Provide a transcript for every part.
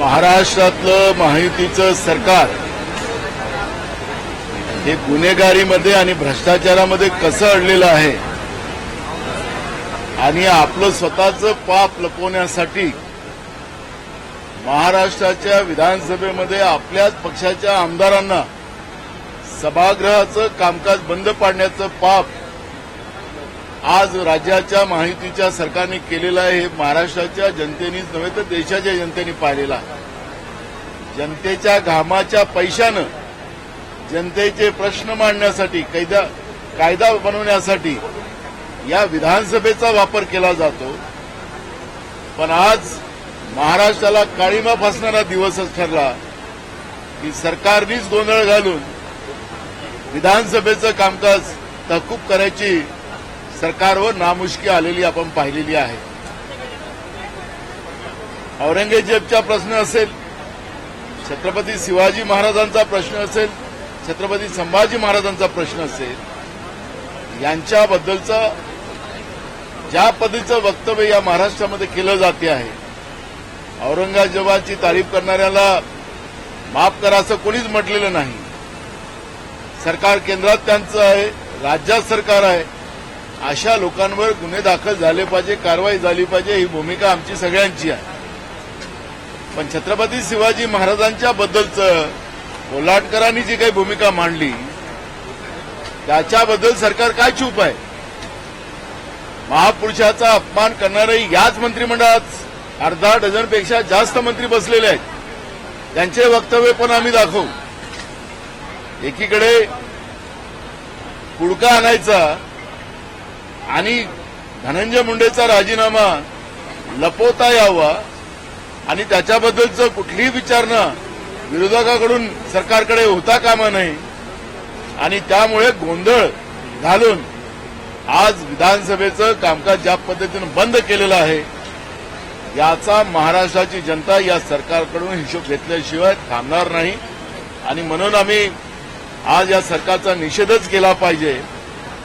महाराष्ट्रातलं महायुतीचं सरकार हे गुन्हेगारीमध्ये आणि भ्रष्टाचारामध्ये कसं अडलेलं आहे आणि आपलं स्वतःचं पाप लपवण्यासाठी महाराष्ट्राच्या विधानसभेमध्ये आपल्याच पक्षाच्या आमदारांना सभागृहाचं कामकाज बंद पाडण्याचं पाप आज राज्याच्या माहितीच्या सरकारने केलेलं आहे हे महाराष्ट्राच्या जनतेनेच नव्हे तर देशाच्या जनतेने पाहिलेलं. आहे जनतेच्या घामाच्या पैशानं जनतेचे प्रश्न मांडण्यासाठी कायदा कायदा बनवण्यासाठी या विधानसभेचा वापर केला जातो. पण आज महाराष्ट्राला काळीमा फासणारा दिवसच ठरला. की सरकारनीच गोंधळ घालून विधानसभेचं कामकाज तहकूब करायची सरकारवर नामुष्की आलेली आपण पाहिलेली आहे. औरंगजेबचा प्रश्न असेल छत्रपती शिवाजी महाराजांचा प्रश्न असेल छत्रपती संभाजी महाराजांचा प्रश्न असेल यांच्याबद्दलचं ज्या पद्धतीचं वक्तव्य या महाराष्ट्रामध्ये केलं जाते आहे औरंगजेबाची तारीफ करणाऱ्याला माफ करा असं कोणीच म्हटलेलं नाही. सरकार केंद्रात त्यांचं आहे राज्यात सरकार आहे अशा लोकांवर गुन्हे दाखल झाले पाहिजे कारवाई झाली पाहिजे ही भूमिका आमची सगळ्यांची आहे. पण छत्रपती शिवाजी महाराजांच्या बद्दलचं कोल्हाटकरांनी जी काही भूमिका मांडली त्याच्याबद्दल सरकार काय चूप आहे? महापुरुषाचा अपमान करणारे याच मंत्रिमंडळात अर्धा डझनपेक्षा जास्त मंत्री बसलेले आहेत. त्यांचे वक्तव्य पण आम्ही दाखवू. एकीकडे पुडका आणायचा आणि धनंजय मुंडेचा राजीनामा लपवता यावा आणि त्याच्याबद्दलचं कुठलीही विचारणा विरोधकाकडून सरकारकडे होता कामा नये आणि त्यामुळे गोंधळ घालून आज विधानसभेचं कामकाज ज्या पद्धतीनं बंद केलेलं आहे याचा महाराष्ट्राची जनता या सरकारकडून हिशोब घेतल्याशिवाय थांबणार नाही. आणि म्हणून आम्ही आज या सरकारचा निषेधच केला पाहिजे.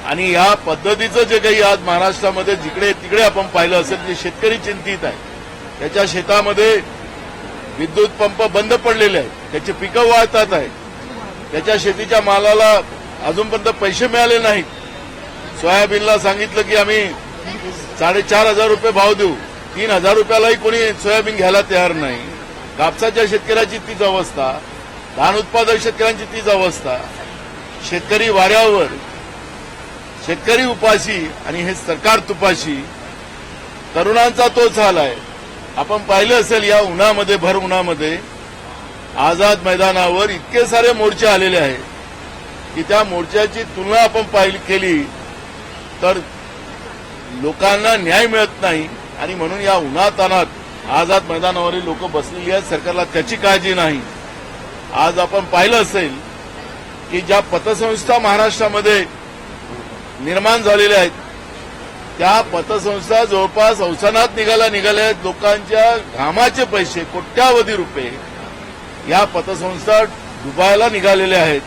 आणि या पद्धतीचं जे काही आज महाराष्ट्रामध्ये जिकडे तिकडे आपण पाहिलं असेल जे शेतकरी चिंतित आहे त्याच्या शेतामध्ये विद्युत पंप बंद पडलेले आहेत त्याची पिकं वाळतात आहेत त्याच्या शेतीच्या मालाला अजूनपर्यंत पैसे मिळाले नाहीत. सोयाबीनला सांगितलं की आम्ही साडेचार हजार रुपये भाव देऊ. तीन हजार रुपयालाही कोणी सोयाबीन घ्यायला तयार नाही. कापसाच्या शेतकऱ्याची तीच अवस्था धान उत्पादक शेतकऱ्यांची तीच अवस्था. शेतकरी वाऱ्यावर शेतकरी उपाशी आणि हे सरकार तुपाशी तरुणांचा तोच हाल आहे. आपण पाहिलं असेल या उन्हामध्ये भर उन्हामध्ये आझाद मैदानावर इतके सारे मोर्चे आलेले आहेत की त्या मोर्चाची तुलना आपण पाहिली केली तर लोकांना न्याय मिळत नाही. आणि म्हणून या उन्हातानात आझाद मैदानावरील लोक बसलेली आहेत सरकारला त्याची काळजी नाही. आज आपण पाहिलं असेल की ज्या पतसंस्था महाराष्ट्रामध्ये निर्माण झालेल्या आहेत. त्या पतसंस्था जवळपास अवसानात निघाल्या निघाल्या आहेत. लोकांच्या घामाचे पैसे कोट्यावधी रुपये या पतसंस्था डुबायला निघालेल्या आहेत.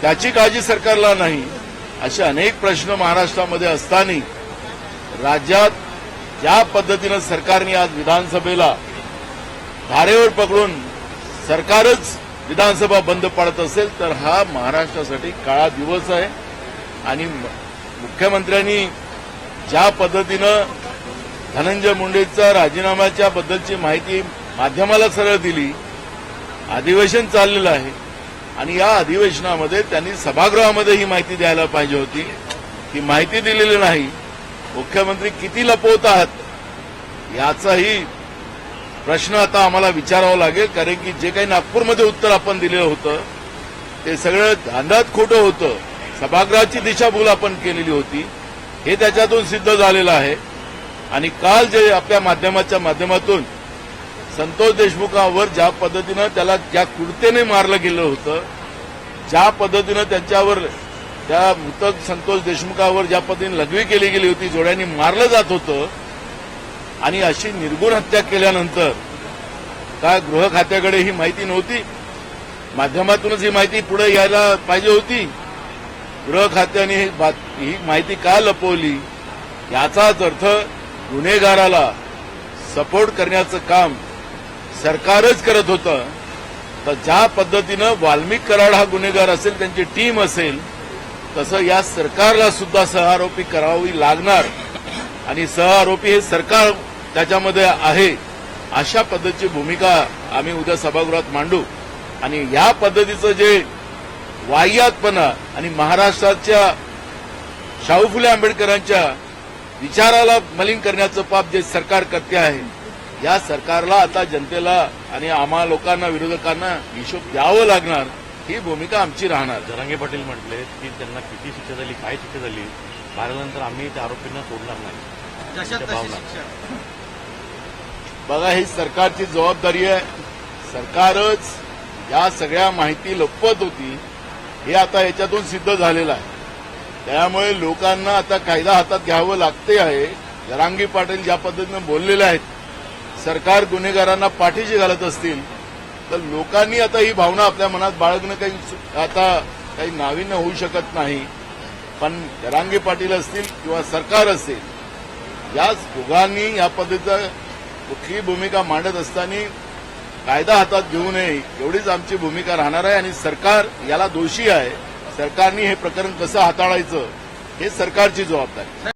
त्याची काळजी सरकारला नाही. असे अनेक प्रश्न महाराष्ट्रामध्ये असताना राज्यात ज्या पद्धतीनं सरकारने आज विधानसभेला धारेवर पकडून सरकारच विधानसभा बंद पाडत असेल तर हा महाराष्ट्रासाठी काळा दिवस आहे. आणि मुख्यमंत्र्यांनी ज्या पद्धतीनं धनंजय मुंडेचा राजीनाम्याच्या बद्दलची माहिती माध्यमाला सरळ दिली अधिवेशन चाललेलं आहे आणि या अधिवेशनामध्ये त्यांनी सभागृहामध्ये ही माहिती द्यायला पाहिजे होती. ही माहिती दिलेली नाही. मुख्यमंत्री किती लपवत आहात याचाही प्रश्न आता आम्हाला विचारावा लागेल कारण की जे काही नागपूरमध्ये उत्तर आपण दिलेलं होतं ते सगळं अंदाज खोटं होतं. सभागृहाची दिशाभूल आपण केलेली होती हे त्याच्यातून सिद्ध झालेलं आहे. आणि काल जे आपल्या माध्यमाच्या माध्यमातून संतोष देशमुखावर ज्या पद्धतीनं त्याला ज्या कुर्तेने मारलं गेलं होतं ज्या पद्धतीनं त्यांच्यावर त्या मृतक संतोष देशमुखावर ज्या पद्धतीने लघवी केली गेली होती जोड्यांनी मारलं जात होतं आणि अशी निर्गुण हत्या केल्यानंतर काय गृह खात्याकडे ही माहिती नव्हती? माध्यमातूनच ही माहिती पुढे यायला पाहिजे होती? गृह खात्याने ही बात- ही माहिती का लपवली? याचाच अर्थ गुन्हेगाराला सपोर्ट करण्याचं काम सरकारच करत होतं. तर ज्या पद्धतीनं वाल्मिक कराड हा गुन्हेगार असेल त्यांची टीम असेल तसं या सरकारला सुद्धा सहआरोपी करावी लागणार. आणि सहआरोपी हे सरकार त्याच्यामध्ये आहे. अशा पद्धतीची भूमिका आम्ही उद्या सभागृहात मांडू. आणि या पद्धतीचं जे वाह्यातपणा आणि महाराष्ट्राच्या शाहू फुले आंबेडकरांच्या विचाराला मलिन करण्याचं पाप जे सरकार करते आहे या सरकारला आता जनतेला आणि आम्हा लोकांना विरोधकांना हिशोब द्यावं लागणार ही भूमिका आमची राहणार. जरांगे पाटील म्हटले की त्यांना किती शिक्षा झाली काय शिक्षा झाली मारल्यानंतर आम्ही त्या आरोपींना सोडणार नाही. बघा ही सरकारची जबाबदारी आहे. सरकारच या सगळ्या माहिती लपवत होती. हे आता याच्यातून सिद्ध झालेलं आहे. त्यामुळे लोकांना आता कायदा हातात घ्यावं लागते आहे. जरांगी पाटील ज्या पद्धतीनं बोललेले आहेत सरकार गुन्हेगारांना पाठीशी घालत असतील तर लोकांनी आता ही भावना आपल्या मनात बाळगणं काही आता काही नाविन्य होऊ शकत नाही. पण जरांगी पाटील असतील किंवा सरकार असेल याच दोघांनी या पद्धतीचा कुठलीही भूमिका मांडत असताना कायदा हातात घेऊ नये एवढीच आमची भूमिका राहणार आहे आणि सरकार याला दोषी आहे. सरकारने हे प्रकरण कसं हाताळायचं हे सरकारची जबाबदारी.